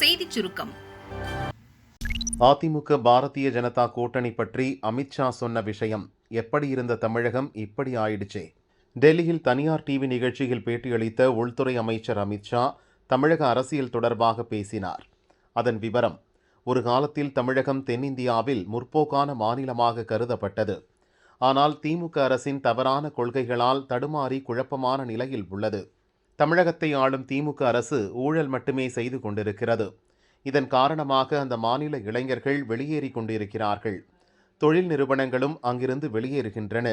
செய்திச் சுருக்கம். அதிமுக பாரதிய ஜனதா கூட்டணி பற்றி அமித்ஷா சொன்ன விஷயம் எப்படி இருந்த தமிழகம் இப்படி ஆயிடுச்சே. டெல்லியில் தனியார் டிவி நிகழ்ச்சியில் பேட்டியளித்த உள்துறை அமைச்சர் அமித்ஷா தமிழக அரசியல் தொடர்பாக பேசினார். அதன் விவரம் ஒரு காலத்தில் தமிழகம் தென்னிந்தியாவில் முற்போக்கான மாநிலமாக கருதப்பட்டது. ஆனால் திமுக அரசின் தவறான கொள்கைகளால் தடுமாறி குழப்பமான நிலையில் உள்ளது. தமிழகத்தை ஆளும் திமுக அரசு ஊழல் மட்டுமே செய்து கொண்டிருக்கிறது. இதன் காரணமாக அந்த மாநில இளைஞர்கள் வெளியேறி கொண்டிருக்கிறார்கள். தொழில் நிறுவனங்களும் அங்கிருந்து வெளியேறுகின்றன.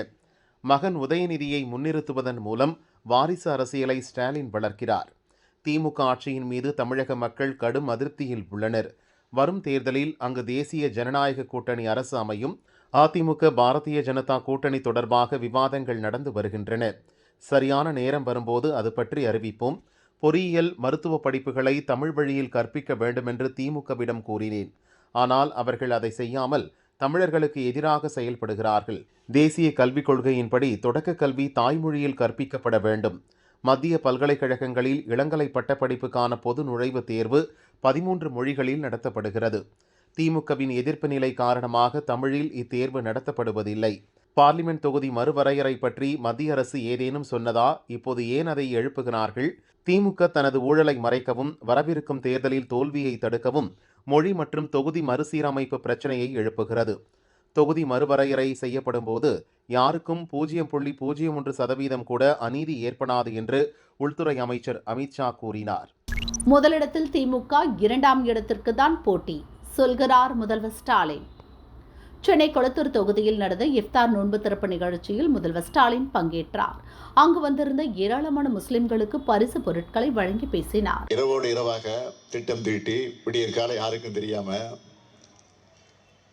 மகன் உதயநிதியை முன்னிறுத்துவதன் மூலம் வாரிசு அரசியலை ஸ்டாலின் வளர்க்கிறார். திமுக ஆட்சியின் மீது தமிழக மக்கள் கடும் அதிருப்தியில் உள்ளனர். வரும் தேர்தலில் அங்கு தேசிய ஜனநாயக கூட்டணி அரசு அமையும். அதிமுக பாரதிய ஜனதா கூட்டணி தொடர்பாக விவாதங்கள் நடந்து வருகின்றன. சரியான நேரம் வரும்போது அது பற்றி அறிவிப்போம். பொறியியல் மருத்துவ படிப்புகளை தமிழ் வழியில் கற்பிக்க வேண்டுமென்று திமுகவிடம் கூறினேன். ஆனால் அவர்கள் அதை செய்யாமல் தமிழர்களுக்கு எதிராக செயல்படுகிறார்கள். தேசிய கல்விக் கொள்கையின்படி தொடக்க கல்வி தாய்மொழியில் கற்பிக்கப்பட வேண்டும். மத்திய பல்கலைக்கழகங்களில் இளங்கலை பட்டப்படிப்புக்கான பொது நுழைவுத் தேர்வு பதிமூன்று மொழிகளில் நடத்தப்படுகிறது. திமுகவின் எதிர்ப்பு நிலை காரணமாக தமிழில் இத்தேர்வு நடத்தப்படுவதில்லை. பார்லிமெண்ட் தொகுதி மறுவரையறை பற்றி மத்திய அரசு ஏதேனும் சொன்னதா? இப்போது ஏன் அதை எழுப்புகிறார்கள்? திமுக தனது ஊழலை மறைக்கவும் வரவிருக்கும் தேர்தலில் தோல்வியை தடுக்கவும் மொழி மற்றும் தொகுதி மறுசீரமைப்பு பிரச்சனையை எழுப்புகிறது. தொகுதி மறுவரையறை செய்யப்படும் போது யாருக்கும் பூஜ்ஜியம் புள்ளி பூஜ்ஜியம் ஒன்று சதவீதம் கூட அநீதி ஏற்படாது என்று உள்துறை அமைச்சர் அமித்ஷா கூறினார். முதலிடத்தில் திமுக இரண்டாம் இடத்திற்கு தான் போட்டி. சொல்கிறார் முதல்வர் ஸ்டாலின். சென்னை கொளத்தூர் தொகுதியில் நடந்த இஃப்தார் நோன்பு திறப்பு நிகழ்ச்சியில் முதல்வர் ஸ்டாலின் பங்கேற்றார். அங்கு வந்திருந்த ஏராளமான முஸ்லிம்களுக்கு பரிசு பொருட்களை வழங்கி பேசினார். இரவோடு இரவாக திட்டம் தீட்டி விடியற் காலை யாருக்கும் தெரியாம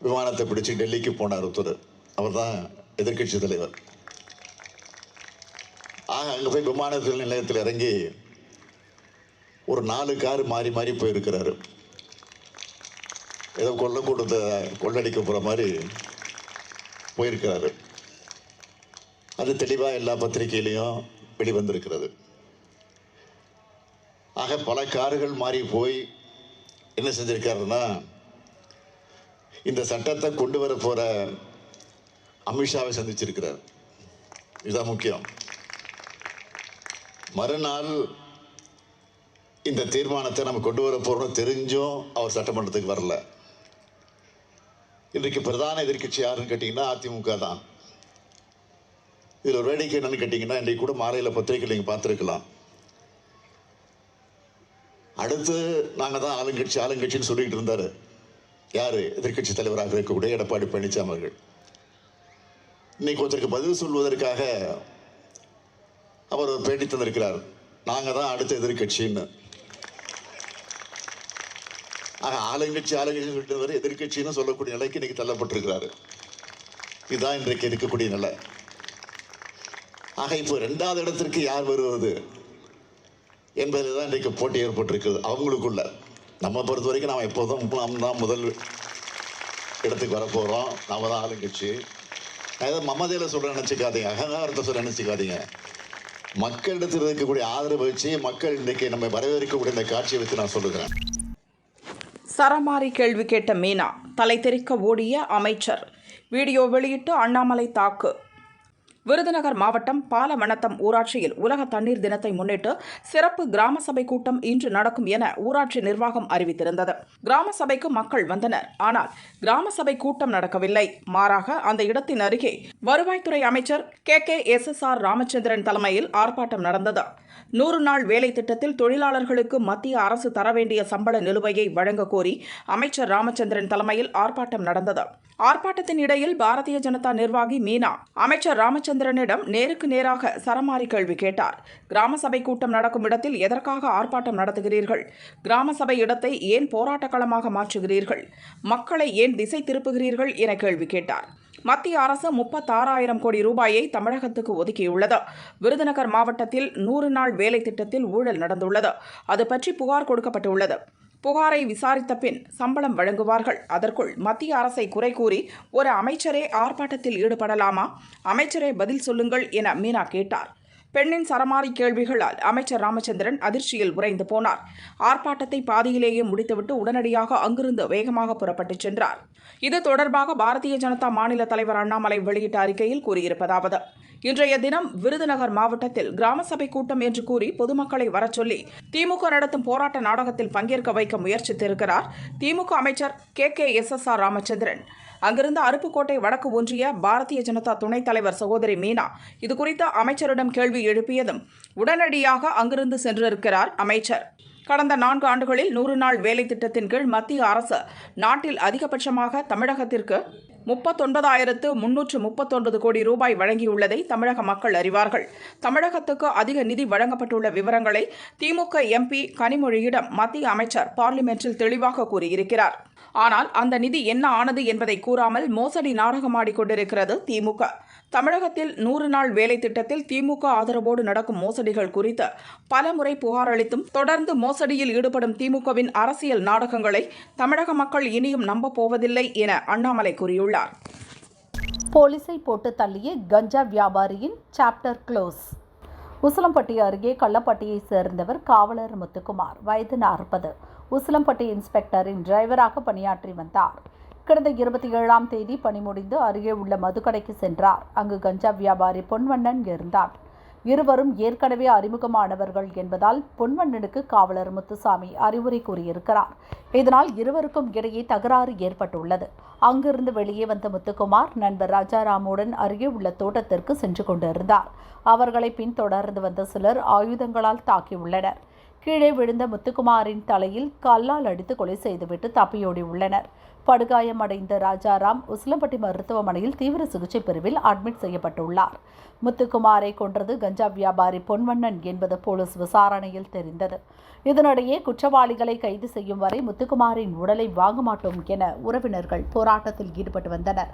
விமானத்தை பிடிச்சு டெல்லிக்கு போனார் ஒருத்தர். அவர் தான் எதிர்கட்சி தலைவர். ஆக அங்கே போய் விமான நிலையத்தில் இறங்கி ஒரு நாலு கார் மாறி மாறி போயிருக்கிறாரு. ஏதோ கொள்ள கூட்டத்தை கொள்ளடிக்க போகிற மாதிரி போயிருக்கிறாரு. அது தெளிவாக எல்லா பத்திரிகையிலையும் வெளிவந்திருக்கிறது. ஆக பல கார்கள் மாறி போய் என்ன செஞ்சிருக்காருன்னா இந்த சட்டத்தை கொண்டு வர போகிற அமித்ஷாவை சந்திச்சிருக்கிறார். இதுதான் முக்கியம். மறுநாள் இந்த தீர்மானத்தை நம்ம கொண்டு வர போகிறோம்னு தெரிஞ்சும் அவர் சட்டமன்றத்துக்கு வரல. இன்றைக்கு பிரதான எதிர்க்கட்சி யாருன்னு கேட்டிங்கன்னா அதிமுக தான். இதில் ஒரு வேடிக்கை என்னன்னு கேட்டிங்கன்னா இன்றைக்கு கூட மாலையில் பத்திரிகை நீங்கள் பார்த்துருக்கலாம். அடுத்து நாங்கள் தான் ஆளுங்கட்சி ஆளுங்கட்சின்னு சொல்லிக்கிட்டு இருந்தார். யார்? எதிர்க்கட்சி தலைவராக இருக்கக்கூடிய எடப்பாடி பழனிசாமி அவர்கள். இன்னைக்கு ஒருத்தருக்கு பதில் சொல்வதற்காக அவர் பேட்டி தந்திருக்கிறார் நாங்கள் தான் அடுத்த எதிர்க்கட்சின்னு. ஆக ஆளுங்கட்சி ஆளுங்கட்சி சொல்லிட்டு எதிர்கட்சின்னு எதிர்க்கட்சின்னு சொல்லக்கூடிய நிலைக்கு இன்னைக்கு தள்ளப்பட்டிருக்கிறாரு. இதுதான் இன்றைக்கு இருக்கக்கூடிய நிலை. ஆக இப்போ ரெண்டாவது இடத்திற்கு யார் வருவது என்பதில் தான் இன்றைக்கு போட்டி ஏற்பட்டிருக்குது அவங்களுக்குள்ள. நம்ம பொறுத்த வரைக்கும் நாம் எப்போதும் நாம் தான் முதல் இடத்துக்கு வரப்போகிறோம் நாம் தான் ஆளுங்கட்சி நான் ஏதோ மமதையில் சொல்ல நினச்சிக்காதீங்க. அகங்காரத்தை சொல்ல நினச்சிக்காதீங்க. மக்களிடத்தில் இருக்கக்கூடிய ஆதரவு வச்சு மக்கள் இன்றைக்கு நம்ம வரவேற்கக்கூடிய இந்த காட்சியை வச்சு நான் சொல்லுகிறேன். சரமாரி கேள்வி கேட்ட மீனா தலை தெறிக்க ஓடிய அமைச்சர். வீடியோ வெளியிட்டு அண்ணாமலை தாக்கு. விருதுநகர் மாவட்டம் பாலவனத்தம் ஊராட்சியில் உலக தண்ணீர் தினத்தை முன்னிட்டு சிறப்பு கிராம சபை கூட்டம் இன்று நடக்கும் என ஊராட்சி நிர்வாகம் அறிவித்திருந்தது. கிராம சபைக்கு மக்கள் வந்தனர். ஆனால் கிராம சபை கூட்டம் நடக்கவில்லை. மாறாக அந்த இடத்தின் அருகே வருவாய்த்துறை அமைச்சர் K K S S R Ramachandran தலைமையில் ஆர்ப்பாட்டம் நடந்தது. நூறு நாள் வேலை திட்டத்தில் தொழிலாளர்களுக்கு மத்திய அரசு தர வேண்டிய சம்பள நிலுவையை வழங்க கோரி அமைச்சர் ராமச்சந்திரன் தலைமையில் ஆர்ப்பாட்டம் நடந்தது. ஆர்ப்பாட்டத்தின் இடையில் பாரதிய ஜனதா நிர்வாகி மீனா அமைச்சர் ராமச்சந்திரனிடம் நேருக்கு நேராக சரமாரி கேள்வி கேட்டார். கிராம சபை கூட்டம் நடக்கும் இடத்தில் எதற்காக ஆர்ப்பாட்டம் நடத்துகிறீர்கள்? கிராம சபை இடத்தை ஏன் போராட்ட களமாக மாற்றுகிறீர்கள்? மக்களை ஏன் திசை திருப்புகிறீர்கள் என கேள்வி கேட்டார். மத்திய அரசு முப்பத்தாறாயிரம் கோடி ரூபாயை தமிழகத்துக்கு ஒதுக்கியுள்ளது. விருதுநகர் மாவட்டத்தில் நூறு நாள் வேலை திட்டத்தில் ஊழல் நடந்துள்ளது. அது பற்றி புகார் கொடுக்கப்பட்டுள்ளது. புகாரை விசாரித்த பின் சம்பளம் வழங்குவார்கள். அதற்குள் மத்திய அரசை குறை கூறி ஒரு அமைச்சரே ஆர்ப்பாட்டத்தில் ஈடுபடலாமா? அமைச்சரே பதில் சொல்லுங்கள் என மீனா கேட்டார். பெண்ணின் சரமாரி கேள்விகளால் அமைச்சர் ராமச்சந்திரன் அதிர்ச்சியில் உறைந்து போனார். ஆர்ப்பாட்டத்தை பாதியிலேயே முடித்துவிட்டு உடனடியாக அங்கிருந்து வேகமாக புறப்பட்டுச் சென்றார். இது தொடர்பாக பாரதிய ஜனதா மாநில தலைவர் அண்ணாமலை வெளியிட்ட அறிக்கையில் கூறியிருப்பதாவது இன்றைய தினம் விருதுநகர் மாவட்டத்தில் கிராம சபை கூட்டம் என்று கூறி பொதுமக்களை வரச்சொல்லி திமுக நடத்தும் போராட்ட நாடகத்தில் பங்கேற்க வைக்க முயற்சித்திருக்கிறார் திமுக அமைச்சர் K K S S R Ramachandran. அங்கிருந்து அருப்புக்கோட்டை வடக்கு ஒன்றிய பாரதிய ஜனதா துணைத் தலைவர் சகோதரி மீனா. இதுகுறித்து அமைச்சரிடம் கேள்வி எழுப்பியதும் உடனடியாக அங்கிருந்து சென்றிருக்கிறார் அமைச்சர். கடந்த நான்கு ஆண்டுகளில் நூறு நாள் வேலை திட்டத்தின் கீழ் மத்திய அரசு நாட்டில் அதிகபட்சமாக தமிழகத்திற்கு முப்பத்தொன்பதாயிரத்து முன்னூற்று முப்பத்தொன்பது கோடி ரூபாய் வழங்கியுள்ளதை தமிழக மக்கள் அறிவார்கள். தமிழகத்துக்கு அதிக நிதி வழங்கப்பட்டுள்ள விவரங்களை திமுக எம்பி கனிமொழியிடம் மத்திய அமைச்சர் பார்லிமென்ட்டில் தெளிவாக கூறியிருக்கிறார். ஆனால் அந்த நிதி என்ன ஆனது என்பதை கூறாமல் மோசடி நாடகமாடி கொண்டிருக்கிறது திமுக. தமிழகத்தில் நூறு நாள் வேலை திட்டத்தில் திமுக ஆதரவோடு நடக்கும் மோசடிகள் குறித்து பலமுறை புகார் அளித்தும் தொடர்ந்து மோசடியில் ஈடுபடும் திமுகவின் அரசியல் நாடகங்களை தமிழக மக்கள் இனியும் நம்பப் போவதில்லை என அண்ணாமலை கூறியுள்ளார். போலீஸை போட்டு தள்ளிய கஞ்சா வியாபாரியின் சாப்டர் க்ளோஸ். உசிலம்பட்டி அருகே கள்ளப்பட்டியை சேர்ந்தவர் காவலர் முத்துக்குமார். வயது நாற்பது உசிலம்பட்டி இன்ஸ்பெக்டரின் டிரைவராக பணியாற்றி வந்தார். கடந்த இருபத்தி ஏழாம் தேதி பணி முடிந்து அருகே உள்ள மதுக்கடைக்கு சென்றார். அங்கு கஞ்சா வியாபாரி பொன்வண்ணன் இருந்தான் இருவரும் ஏற்கனவே அறிமுகமானவர்கள் என்பதால் பொன்வண்ணனுக்கு காவலர் முத்துசாமி அறிவுரை கூறியிருக்கிறார். இதனால் இருவருக்கும் இடையே தகராறு ஏற்பட்டுள்ளது. அங்கிருந்து வெளியே வந்த முத்துக்குமார் நண்பர் ராஜாராமுடன் அருகே உள்ள தோட்டத்திற்கு சென்று கொண்டிருந்தார். அவர்களை பின்தொடர்ந்து வந்த சிலர் ஆயுதங்களால் தாக்கியுள்ளனர். கீழே விழுந்த முத்துக்குமாரின் தலையில் கல்லால் அடித்து கொலை செய்துவிட்டு தப்பியோடி உள்ளனர் படுகாயமடைந்த ராஜாராம் உசிலம்பட்டி மருத்துவமனையில் தீவிர சிகிச்சை பிரிவில் அட்மிட் செய்யப்பட்டுள்ளார். முத்துக்குமாரை கொன்றது கஞ்சா வியாபாரி பொன்வண்ணன் என்பது போலீஸ் விசாரணையில் தெரிந்தது. இதனிடையே குற்றவாளிகளை கைது செய்யும் வரை முத்துக்குமாரின் உடலை வாங்க மாட்டோம் என உறவினர்கள் போராட்டத்தில் ஈடுபட்டு வந்தனர்.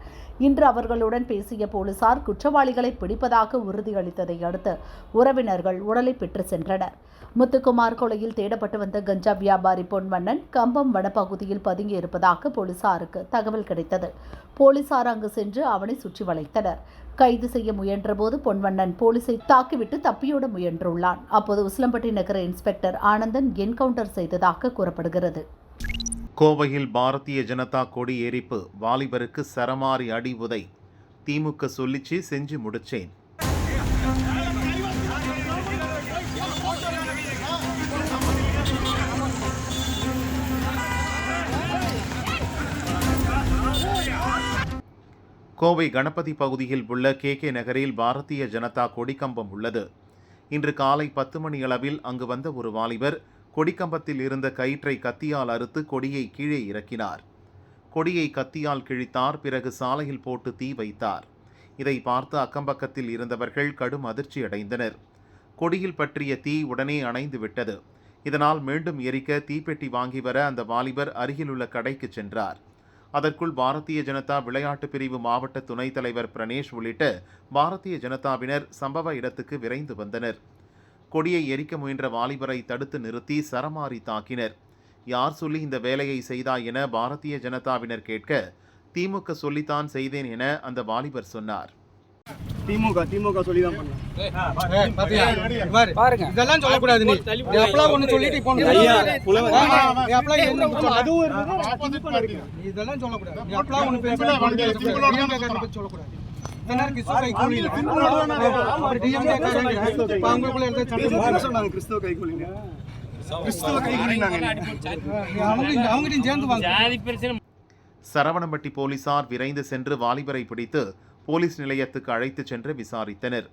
இன்று அவர்களுடன் பேசிய போலீசார் குற்றவாளிகளை பிடிப்பதாக உறுதியளித்ததை அடுத்து உறவினர்கள் உடலை பெற்று சென்றனர். முத்துக்குமார் கொலையில் தேடப்பட்டு வந்த கஞ்சா வியாபாரி பொன்வண்ணன் கம்பம் வனப்பகுதியில் பதுங்கியிருப்பதாக போலீஸ் போலீசாருக்கு தகவல் கிடைத்தது. போலீசார் அங்கு சென்று அவனை சுற்றி வளைத்தனர். கைது செய்ய முயன்றபோது பொன்வண்ணன் போலீசை தாக்கிவிட்டு தப்பியோட முயன்றுள்ளான். அப்போது உசிலம்பட்டி நகர இன்ஸ்பெக்டர் ஆனந்தன் என்கவுண்டர் செய்ததாக கூறப்படுகிறது. கோவையில் பாரதிய ஜனதா கொடி எரிப்பு வாலிபருக்கு சரமாரி அடி உதை திமுக சொல்லிச்சு செஞ்சு முடிச்சேன். கோவை கணபதி பகுதியில் உள்ள கே கே நகரில் பாரதிய ஜனதா கொடிக்கம்பம் உள்ளது. இன்று காலை பத்து மணி அளவில் அங்கு வந்த ஒரு வாலிபர் கொடிக்கம்பத்தில் இருந்த கயிற்றை கத்தியால் அறுத்து கொடியை கீழே இறக்கினார். கொடியை கத்தியால் கிழித்தார் பிறகு சாலையில் போட்டு தீ வைத்தார். இதை பார்த்து அக்கம்பக்கத்தில் இருந்தவர்கள் கடும் அதிர்ச்சி அடைந்தனர். கொடியில் பற்றிய தீ உடனே அணைந்து விட்டது. இதனால் மீண்டும் எரிக்க தீப்பெட்டி வாங்கி வர அந்த வாலிபர் அருகிலுள்ள கடைக்கு சென்றார். அதற்குள் பாரதிய ஜனதா விளையாட்டு பிரிவு மாவட்ட துணைத் தலைவர் பிரணேஷ் உள்ளிட்ட பாரதிய ஜனதாவினர் சம்பவ இடத்துக்கு விரைந்து வந்தனர். கொடியை எரிக்க முயன்ற வாலிபரை தடுத்து நிறுத்தி சரமாரி தாக்கினர். யார் சொல்லி இந்த வேலையை செய்தாய் என பாரதிய ஜனதாவினர் கேட்க திமுக சொல்லித்தான் செய்தேன் என அந்த வாலிபர் சொன்னார். திமுக திமுக சொல்லி தான் பாருங்க இதெல்லாம் சொல்லக்கூடாது நீ அப்பலாம் ஒண்ணு சொல்லிட்டு இப்போ அதுவும் இதெல்லாம் சொல்லக்கூடாது நீ அப்பலாம் ஒண்ணு சொல்லக்கூடாது கிறிஸ்துவ கிறிஸ்துவ அவங்க சேர்ந்து சரவணம்பட்டி போலீசார் விரைந்து சென்று வாலிபரை பிடித்து போலீஸ் நிலையத்துக்கு அழைத்துச் சென்று விசாரித்தனர்.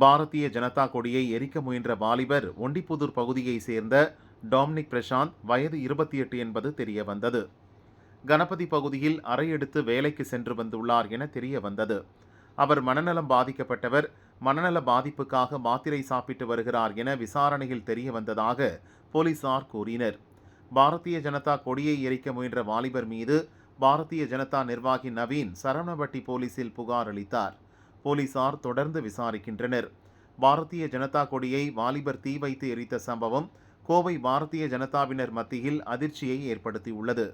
பாரதிய ஜனதா கொடியை எரிக்க முயன்ற வாலிபர் ஒண்டிப்புதூர் பகுதியைச் சேர்ந்த டாம்னிக் பிரசாந்த் வயது இருபத்தி எட்டு என்பது தெரிய வந்தது கணபதி பகுதியில் அறையெடுத்து வேலைக்கு சென்று வந்துள்ளார் என தெரிய வந்தது அவர் மனநலம் பாதிக்கப்பட்டவர் மனநல பாதிப்புக்காக மாத்திரை சாப்பிட்டு வருகிறார் என விசாரணையில் தெரிய வந்ததாக போலீசார் கூறினர். பாரதிய ஜனதா கொடியை எரிக்க முயன்ற வாலிபர் மீது பாரதிய ஜனதா நிர்வாகி நவீன் சரவணபட்டி போலீசில் புகார் அளித்தார். போலீசார் தொடர்ந்து விசாரிக்கின்றனர். பாரதிய ஜனதா கொடியை வாலிபர் தீ வைத்து எரித்த சம்பவம் கோவை பாரதிய ஜனதாவினர் மத்தியில் அதிர்ச்சியை ஏற்படுத்தியுள்ளது.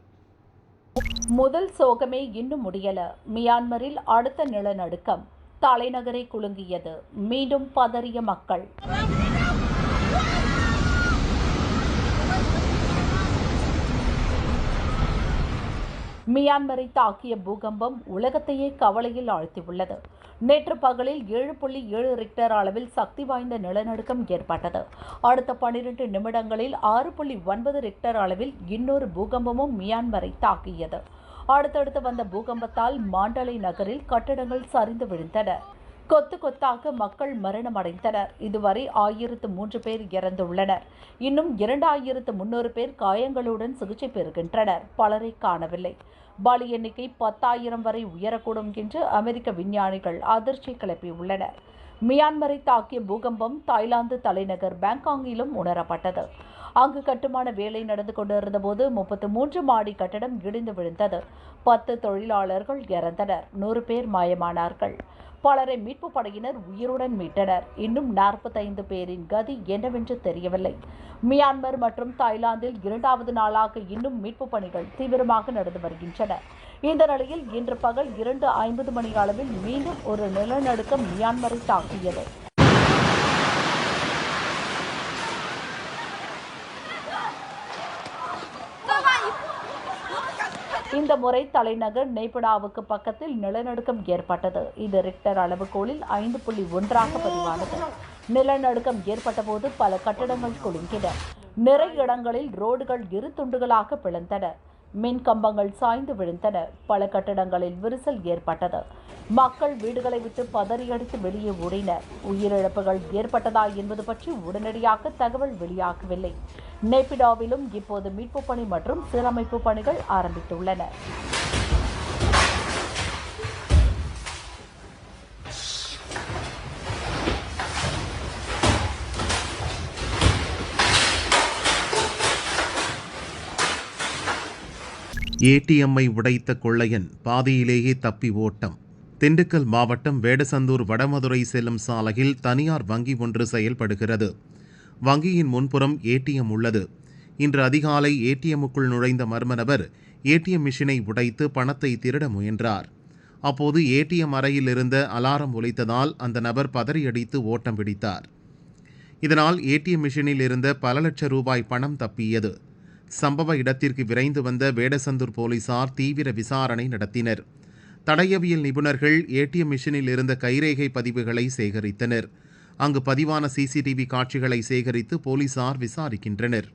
முதல் சோகமே இன்னும் முடியல. மியான்மரில் அடுத்த நிலநடுக்கம். தலைநகரை குலுங்கியது. மீண்டும் பதறிய மக்கள். மியான்மரை தாக்கிய பூகம்பம் உலகத்தையே கவலையில் ஆழ்த்தியுள்ளது. நேற்று பகலில் ஏழு புள்ளி ஏழு ரிக்டர் அளவில் சக்தி வாய்ந்த நிலநடுக்கம் ஏற்பட்டது. அடுத்த பனிரெண்டு நிமிடங்களில் ஆறு புள்ளி ஒன்பது ரிக்டர் அளவில் இன்னொரு பூகம்பமும் மியான்மரை தாக்கியது. அடுத்தடுத்து வந்த பூகம்பத்தால் மாண்டலை நகரில் கட்டடங்கள் சரிந்து விழுந்தன. கொத்து கொத்தாக மக்கள் மரணம் அடைந்தனர் இதுவரை ஆயிரத்து மூன்று பேர் இறந்துள்ளனர். இன்னும் இரண்டாயிரத்து முன்னூறு பேர் காயங்களுடன் சிகிச்சை பெறுகின்றனர். பலரை காணவில்லை. பலி எண்ணிக்கை பத்தாயிரம் வரை உயரக்கூடும் என்று அமெரிக்க விஞ்ஞானிகள் அதிர்ச்சி கிளப்பியுள்ளனர். மியான்மரை தாக்கிய பூகம்பம் தாய்லாந்து தலைநகர் பேங்காங்கிலும் உணரப்பட்டது. அங்கு கட்டுமான வேலை நடந்து கொண்டிருந்த போது முப்பத்து மூன்று மாடி கட்டடம் இடிந்து விழுந்தது. பத்து தொழிலாளர்கள் இறந்தனர். நூறு பேர் மாயமானார்கள். பலரை மீட்பு படையினர் உயிருடன் மீட்டனர். இன்னும் நாற்பத்தைந்து பேரின் கதி என்னவென்று தெரியவில்லை. மியான்மர் மற்றும் தாய்லாந்தில் இரண்டாவது நாளாக இன்னும் மீட்பு பணிகள் தீவிரமாக நடந்து வருகின்றன. இந்த நிலையில் இன்று பகல் இரண்டு ஐம்பது மணி அளவில் மீண்டும் ஒரு நிலநடுக்கம் மியான்மரை தாக்கியது. இந்த முறை தலைநகர் நெய்படாவுக்கு பக்கத்தில் நிலநடுக்கம் ஏற்பட்டது. இது ரிக்டர் அளவுகோலில் ஐந்து புள்ளி ஒன்றாக பதிவானது. நிலநடுக்கம் ஏற்பட்டபோது பல கட்டடங்கள் குலுங்கின. நிறைய இடங்களில் ரோடுகள் இரு துண்டுகளாக பிளந்தன. மின் கம்பங்கள் சாய்ந்து விழுந்தன. பல கட்டடங்களில் விரிசல் ஏற்பட்டது. மக்கள் வீடுகளை விட்டு பதறியடித்து வெளியே ஓடினர். உயிரிழப்புகள் ஏற்பட்டதா என்பது பற்றி உடனடியாக தகவல் வெளியாகவில்லை. நேபிடாவிலும் இப்போது மீட்பு பணி மற்றும் சீரமைப்பு பணிகள் ஆரம்பித்துள்ளன. ஏடிஎம்மை உடைத்த கொள்ளையன் பாதியிலேயே தப்பி ஓட்டம். திண்டுக்கல் மாவட்டம் வேடசந்தூர் வடமதுரை செல்லும் சாலையில் தனியார் வங்கி ஒன்று செயல்படுகிறது. வங்கியின் முன்புறம் ஏடிஎம் உள்ளது. இன்று அதிகாலை ஏடிஎம்முக்குள் நுழைந்த மர்ம நபர் ஏடிஎம் மிஷினை உடைத்து பணத்தை திருட முயன்றார். அப்போது ஏடிஎம் அறையில் இருந்த அலாரம் ஒலித்ததால் அந்த நபர் பதறியடித்து ஓட்டம் பிடித்தார். இதனால் ஏடிஎம் மிஷினில் இருந்த பல லட்சம் ரூபாய் பணம் தப்பியது. சம்பவ இடத்திற்கு விரைந்து வந்த வேடசந்தூர் போலீசார் தீவிர விசாரணை நடத்தினர். தடயவியல் நிபுணர்கள் ஏடிஎம் மிஷினில் இருந்த கைரேகை பதிவுகளை சேகரித்தனர். அங்கு பதிவான சிசிடிவி காட்சிகளை சேகரித்து போலீசார் விசாரிக்கின்றனர்.